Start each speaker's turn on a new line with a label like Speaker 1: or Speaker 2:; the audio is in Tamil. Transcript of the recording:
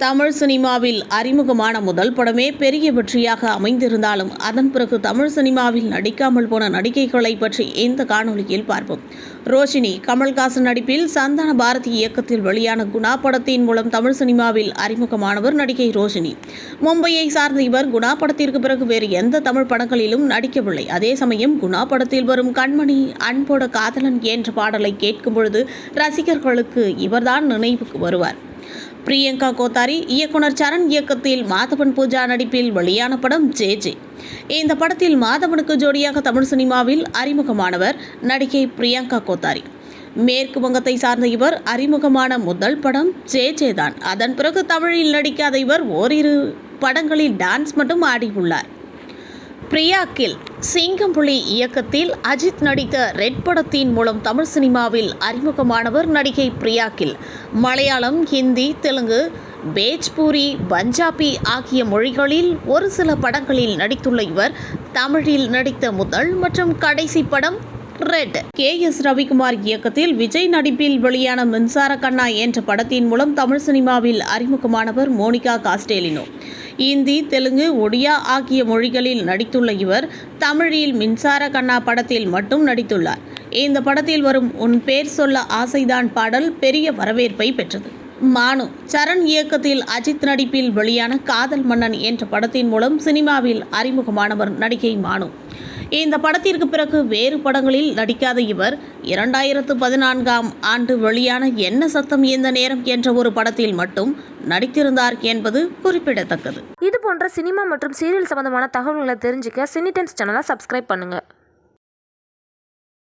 Speaker 1: தமிழ் சினிமாவில் அறிமுகமான முதல் படமே பெரிய வெற்றியாக அமைந்திருந்தாலும் அதன் பிறகு தமிழ் சினிமாவில் நடிக்காமல் போன நடிகைகளை பற்றி இந்த காணொலியில் பார்ப்போம். ரோஷினி கமல்ஹாசன் நடிப்பில் சந்தான பாரதி இயக்கத்தில் வெளியான குணா படத்தின் மூலம் தமிழ் சினிமாவில் அறிமுகமானவர் நடிகை ரோஷினி. மும்பையை சார்ந்த இவர் குணா படத்திற்கு பிறகு வேறு எந்த தமிழ் படங்களிலும் நடிக்கவில்லை. அதே சமயம் குணா படத்தில் வரும் கண்மணி அன்போட காதலன் என்ற பாடலை கேட்கும் பொழுது ரசிகர்களுக்கு இவர்தான் நினைவுக்கு வருவார். பிரியங்கா கோத்தாரி இயக்குனர் சரண் இயக்கத்தில் மாதவன் பூஜா நடிப்பில் வெளியான படம் ஜே ஜே. இந்த படத்தில் மாதவனுக்கு ஜோடியாக தமிழ் சினிமாவில் அறிமுகமானவர் நடிகை பிரியங்கா கோத்தாரி. மேற்கு வங்கத்தை சார்ந்த இவர் அறிமுகமான முதல் படம் ஜே ஜே தான். அதன் பிறகு தமிழில் நடிக்காத இவர் ஓரிரு படங்களில் டான்ஸ் மட்டும் ஆடியுள்ளார். பிரியா கில் சிங்கம்புலி இயக்கத்தில் அஜித் நடித்த ரெட் படத்தின் மூலம் தமிழ் சினிமாவில் அறிமுகமானவர் நடிகை பிரியா கில் மலையாளம் ஹிந்தி தெலுங்கு பேஜ்பூரி பஞ்சாபி ஆகிய மொழிகளில் ஒரு சில படங்களில் நடித்துள்ள இவர் தமிழில் நடித்த முதல் மற்றும் கடைசி படம் ரெட். கே. எஸ். ரவிக்குமார் இயக்கத்தில் விஜய் நடிப்பில் வெளியான மின்சார கண்ணா என்ற படத்தின் மூலம் தமிழ் சினிமாவில் அறிமுகமானவர் மோனிகா காஸ்டேலினோ. இந்தி தெலுங்கு ஒடியா ஆகிய மொழிகளில் நடித்துள்ள இவர் தமிழில் மின்சார கண்ணா படத்தில் மட்டும் நடித்துள்ளார். இந்த படத்தில் வரும் உன் பேர் சொல்ல ஆசைதான் பாடல் பெரிய வரவேற்பை பெற்றது. மானு சரண் இயக்கத்தில் அஜித் நடிப்பில் வெளியான காதல் மன்னன் என்ற படத்தின் மூலம் சினிமாவில் அறிமுகமானவர் நடிகை மானு. இந்த படத்திற்கு பிறகு வேறு படங்களில் நடிக்காத இவர் இரண்டாயிரத்து பதினான்காம் ஆண்டு வெளியான என்ன சத்தம் இந்த நேரம் என்ற ஒரு படத்தில் மட்டும் நடித்திருந்தார் என்பது குறிப்பிடத்தக்கது.
Speaker 2: இது போன்ற சினிமா மற்றும் சீரியல் சம்பந்தமான தகவல்களை தெரிஞ்சுக்க சினி டைம்ஸ் சேனலை சப்ஸ்கிரைப் பண்ணுங்கள்